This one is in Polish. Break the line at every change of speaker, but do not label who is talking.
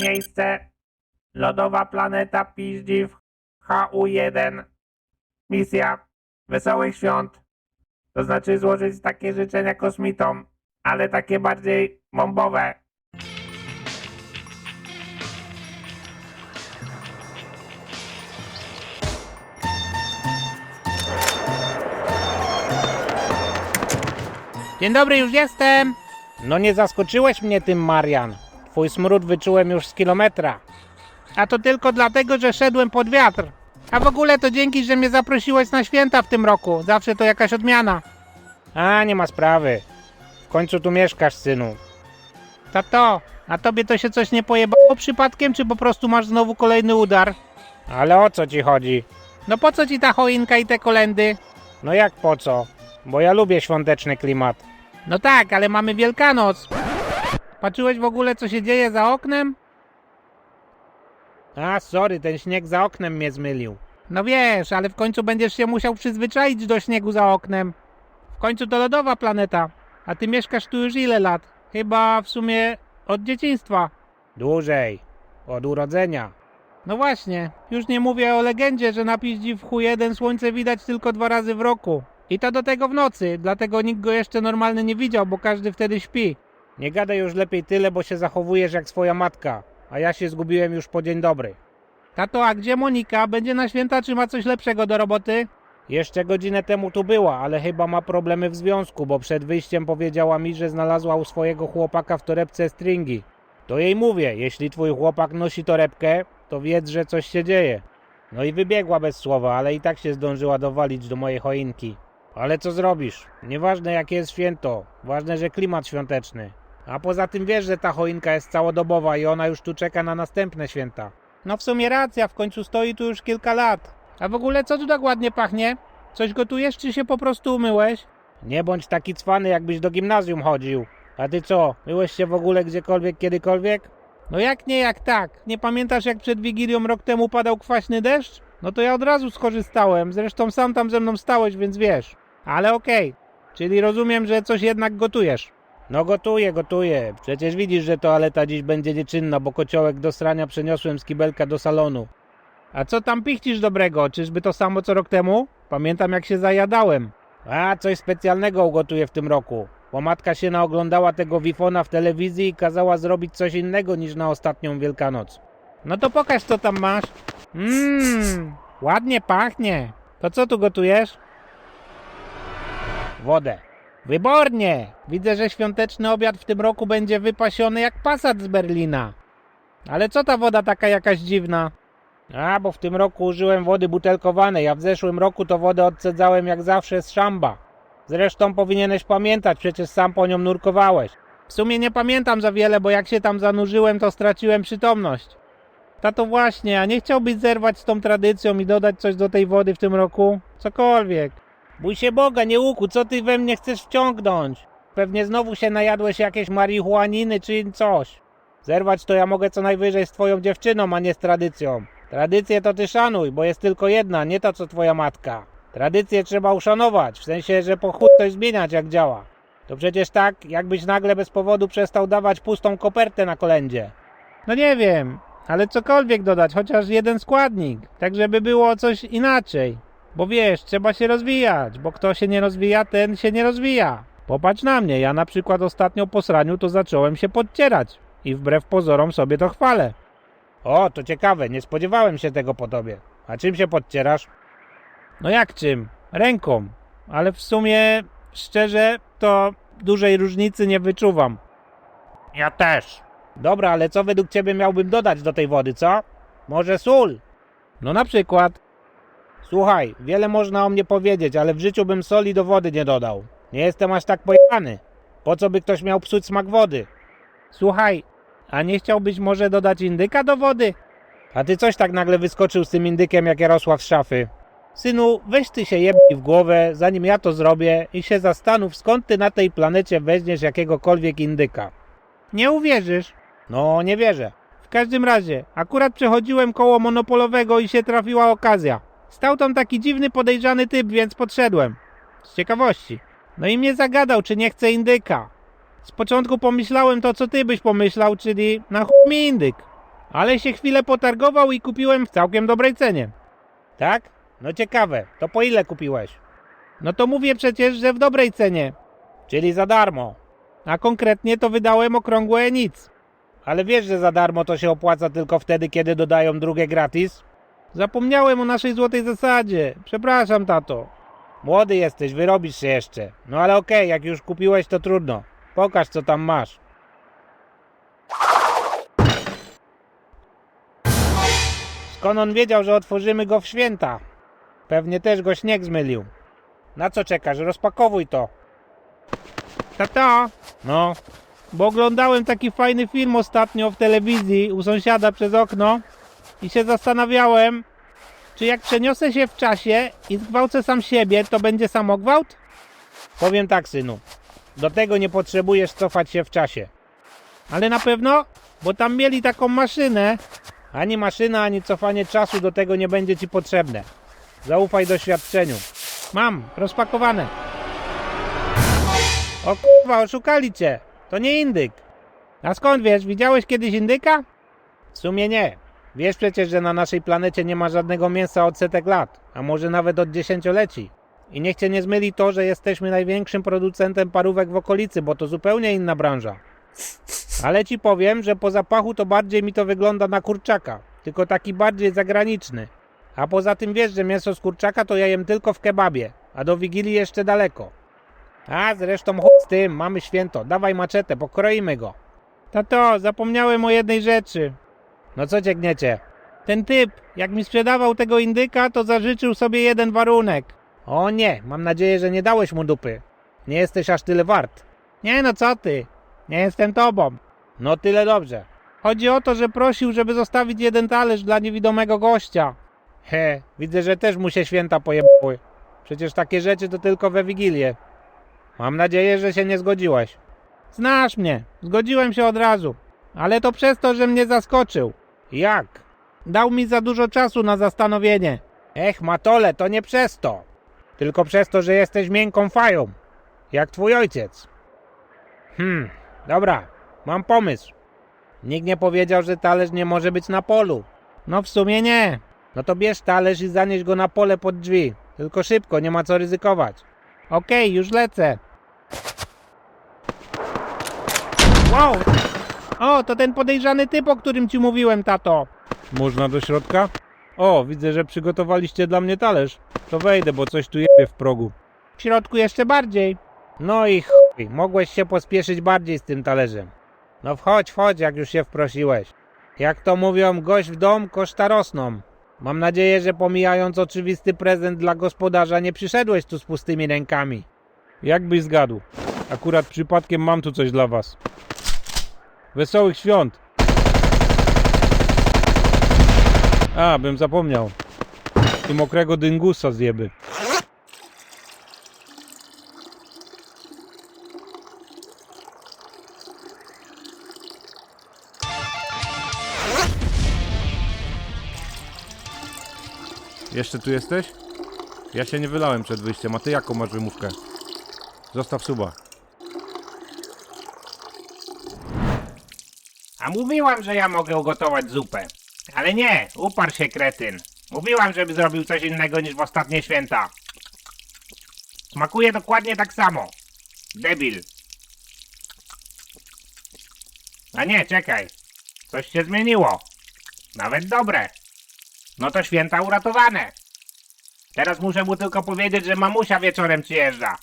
Miejsce. Lodowa planeta Piździw HU1. Misja. Wesołych świąt. To znaczy złożyć takie życzenia kosmitom, ale takie bardziej bombowe.
Dzień dobry, już jestem. No nie zaskoczyłeś mnie tym, Marian. Twój smród wyczułem już z kilometra. A to tylko dlatego, że szedłem pod wiatr. A w ogóle to dzięki, że mnie zaprosiłeś na święta w tym roku. Zawsze to jakaś odmiana. A, nie ma sprawy. W końcu tu mieszkasz, synu. Tato, a tobie to się coś nie pojebało przypadkiem, czy po prostu masz znowu kolejny udar? Ale o co ci chodzi? No po co ci ta choinka i te kolendy? No jak po co? Bo ja lubię świąteczny klimat. No tak, ale mamy Wielkanoc. Patrzyłeś w ogóle, co się dzieje za oknem? A, sorry, ten śnieg za oknem mnie zmylił. No wiesz, ale w końcu będziesz się musiał przyzwyczaić do śniegu za oknem. W końcu to lodowa planeta. A ty mieszkasz tu już ile lat? Chyba w sumie od dzieciństwa. Dłużej. Od urodzenia. No właśnie, już nie mówię o legendzie, że na piździ w Q1 słońce widać tylko dwa razy w roku. I to do tego w nocy, dlatego nikt go jeszcze normalny nie widział, bo każdy wtedy śpi. Nie gadaj już lepiej tyle, bo się zachowujesz jak swoja matka, a ja się zgubiłem już po dzień dobry. Tato, a gdzie Monika? Będzie na święta, czy ma coś lepszego do roboty? Jeszcze godzinę temu tu była, ale chyba ma problemy w związku, bo przed wyjściem powiedziała mi, że znalazła u swojego chłopaka w torebce stringi. To jej mówię, jeśli twój chłopak nosi torebkę, to wiedz, że coś się dzieje. No i wybiegła bez słowa, ale i tak się zdążyła dowalić do mojej choinki. Ale co zrobisz? Nieważne jakie jest święto, ważne, że klimat świąteczny. A poza tym wiesz, że ta choinka jest całodobowa i ona już tu czeka na następne święta. No w sumie racja, w końcu stoi tu już kilka lat. A w ogóle co tu tak ładnie pachnie? Coś gotujesz, czy się po prostu umyłeś? Nie bądź taki cwany, jakbyś do gimnazjum chodził. A ty co, myłeś się w ogóle gdziekolwiek, kiedykolwiek? No jak nie, jak tak. Nie pamiętasz, jak przed Wigilią rok temu padał kwaśny deszcz? No to ja od razu skorzystałem. Zresztą sam tam ze mną stałeś, więc wiesz. Ale okej. Czyli rozumiem, że coś jednak gotujesz. No gotuję, gotuję. Przecież widzisz, że toaleta dziś będzie nieczynna, bo kociołek do srania przeniosłem z kibelka do salonu. A co tam pichcisz dobrego? Czyżby to samo co rok temu? Pamiętam jak się zajadałem. A, coś specjalnego ugotuję w tym roku. Bo matka się naoglądała tego wifona w telewizji i kazała zrobić coś innego niż na ostatnią Wielkanoc. No to pokaż co tam masz. Mmm, ładnie pachnie. To co tu gotujesz? Wodę. Wybornie! Widzę, że świąteczny obiad w tym roku będzie wypasiony jak pasat z Berlina. Ale co ta woda taka jakaś dziwna? A, bo w tym roku użyłem wody butelkowanej, a w zeszłym roku to wodę odcedzałem jak zawsze z szamba. Zresztą powinieneś pamiętać, przecież sam po nią nurkowałeś. W sumie nie pamiętam za wiele, bo jak się tam zanurzyłem, to straciłem przytomność. Tato właśnie, a nie chciałbyś zerwać z tą tradycją i dodać coś do tej wody w tym roku? Cokolwiek. Bój się Boga, nie łuku, co ty we mnie chcesz wciągnąć? Pewnie znowu się najadłeś jakieś marihuaniny czy coś. Zerwać to ja mogę co najwyżej z twoją dziewczyną, a nie z tradycją. Tradycję to ty szanuj, bo jest tylko jedna, nie ta co twoja matka. Tradycję trzeba uszanować, w sensie, że po chuj coś zmieniać jak działa. To przecież tak, jakbyś nagle bez powodu przestał dawać pustą kopertę na kolędzie. No nie wiem, ale cokolwiek dodać, chociaż jeden składnik, tak żeby było coś inaczej. Bo wiesz, trzeba się rozwijać, bo kto się nie rozwija, ten się nie rozwija. Popatrz na mnie, ja na przykład ostatnio po sraniu to zacząłem się podcierać. I wbrew pozorom sobie to chwalę. O, to ciekawe, nie spodziewałem się tego po tobie. A czym się podcierasz? No jak czym? Ręką. Ale w sumie, szczerze, to dużej różnicy nie wyczuwam. Ja też. Dobra, ale co według ciebie miałbym dodać do tej wody, co? Może sól? No na przykład. Słuchaj, wiele można o mnie powiedzieć, ale w życiu bym soli do wody nie dodał. Nie jestem aż tak pojechany. Po co by ktoś miał psuć smak wody? Słuchaj, a nie chciałbyś może dodać indyka do wody? A ty coś tak nagle wyskoczył z tym indykiem jak Jarosław z szafy. Synu, weź ty się jebnij w głowę, zanim ja to zrobię i się zastanów, skąd ty na tej planecie weźmiesz jakiegokolwiek indyka. Nie uwierzysz? No, nie wierzę. W każdym razie, akurat przechodziłem koło monopolowego i się trafiła okazja. Stał tam taki dziwny, podejrzany typ, więc podszedłem. Z ciekawości. No i mnie zagadał, czy nie chce indyka. Z początku pomyślałem to, co ty byś pomyślał, czyli na chuj mi indyk. Ale się chwilę potargował i kupiłem w całkiem dobrej cenie. Tak? No ciekawe. To po ile kupiłeś? No to mówię przecież, że w dobrej cenie. Czyli za darmo. A konkretnie to wydałem okrągłe nic. Ale wiesz, że za darmo to się opłaca tylko wtedy, kiedy dodają drugie gratis? Zapomniałem o naszej złotej zasadzie. Przepraszam, tato. Młody jesteś, wyrobisz się jeszcze. No ale okej, jak już kupiłeś, to trudno. Pokaż, co tam masz. Skąd wiedział, że otworzymy go w święta? Pewnie też go śnieg zmylił. Na co czekasz? Rozpakowuj to. Tato! No? Bo oglądałem taki fajny film ostatnio w telewizji u sąsiada przez okno i się zastanawiałem, czy jak przeniosę się w czasie i zgwałcę sam siebie, to będzie samogwałt? Powiem tak, synu. Do tego nie potrzebujesz cofać się w czasie. Ale na pewno? Bo tam mieli taką maszynę. Ani maszyna, ani cofanie czasu do tego nie będzie ci potrzebne. Zaufaj doświadczeniu. Mam, rozpakowane. O kurwa, oszukali cię. To nie indyk. A skąd wiesz, widziałeś kiedyś indyka? W sumie nie. Wiesz przecież, że na naszej planecie nie ma żadnego mięsa od setek lat, a może nawet od dziesięcioleci. I niech cię nie zmyli to, że jesteśmy największym producentem parówek w okolicy, bo to zupełnie inna branża. Ale ci powiem, że po zapachu to bardziej mi to wygląda na kurczaka, tylko taki bardziej zagraniczny. A poza tym wiesz, że mięso z kurczaka to ja jem tylko w kebabie, a do Wigilii jeszcze daleko. A zresztą chuj z tym, mamy święto, dawaj maczetę, pokroimy go. Tato, zapomniałem o jednej rzeczy. No co cię gniecie? Ten typ, jak mi sprzedawał tego indyka, to zażyczył sobie jeden warunek. O nie, mam nadzieję, że nie dałeś mu dupy. Nie jesteś aż tyle wart. Nie no co ty, nie jestem tobą. No tyle dobrze. Chodzi o to, że prosił, żeby zostawić jeden talerz dla niewidomego gościa. He, widzę, że też mu się święta pojebały. Przecież takie rzeczy to tylko we Wigilię. Mam nadzieję, że się nie zgodziłeś. Znasz mnie, zgodziłem się od razu. Ale to przez to, że mnie zaskoczył. Jak? Dał mi za dużo czasu na zastanowienie. Ech, Matole, to nie przez to. Tylko przez to, że jesteś miękką fają. Jak twój ojciec. Hmm, dobra, mam pomysł. Nikt nie powiedział, że talerz nie może być na polu. No w sumie nie. No to bierz talerz i zanieś go na pole pod drzwi. Tylko szybko, nie ma co ryzykować. Okej, już lecę. Wow! O, to ten podejrzany typ, o którym ci mówiłem, tato. Można do środka? O, widzę, że przygotowaliście dla mnie talerz. To wejdę, bo coś tu jebie w progu. W środku jeszcze bardziej. No i chuj, mogłeś się pospieszyć bardziej z tym talerzem. No wchodź, wchodź, jak już się wprosiłeś. Jak to mówią, gość w dom, koszta rosną. Mam nadzieję, że pomijając oczywisty prezent dla gospodarza, nie przyszedłeś tu z pustymi rękami. Jakbyś zgadł. Akurat przypadkiem mam tu coś dla was. Wesołych świąt! A, bym zapomniał. I mokrego dyngusa zjeby. Jeszcze tu jesteś? Ja się nie wylałem przed wyjściem, a ty jaką masz wymówkę? Zostaw suba.
Mówiłam, że ja mogę ugotować zupę. Ale nie, uparł się kretyn. Mówiłam, żeby zrobił coś innego niż w ostatnie święta. Smakuje dokładnie tak samo. Debil. A nie, czekaj. Coś się zmieniło. Nawet dobre. No to święta uratowane. Teraz muszę mu tylko powiedzieć, że mamusia wieczorem przyjeżdża.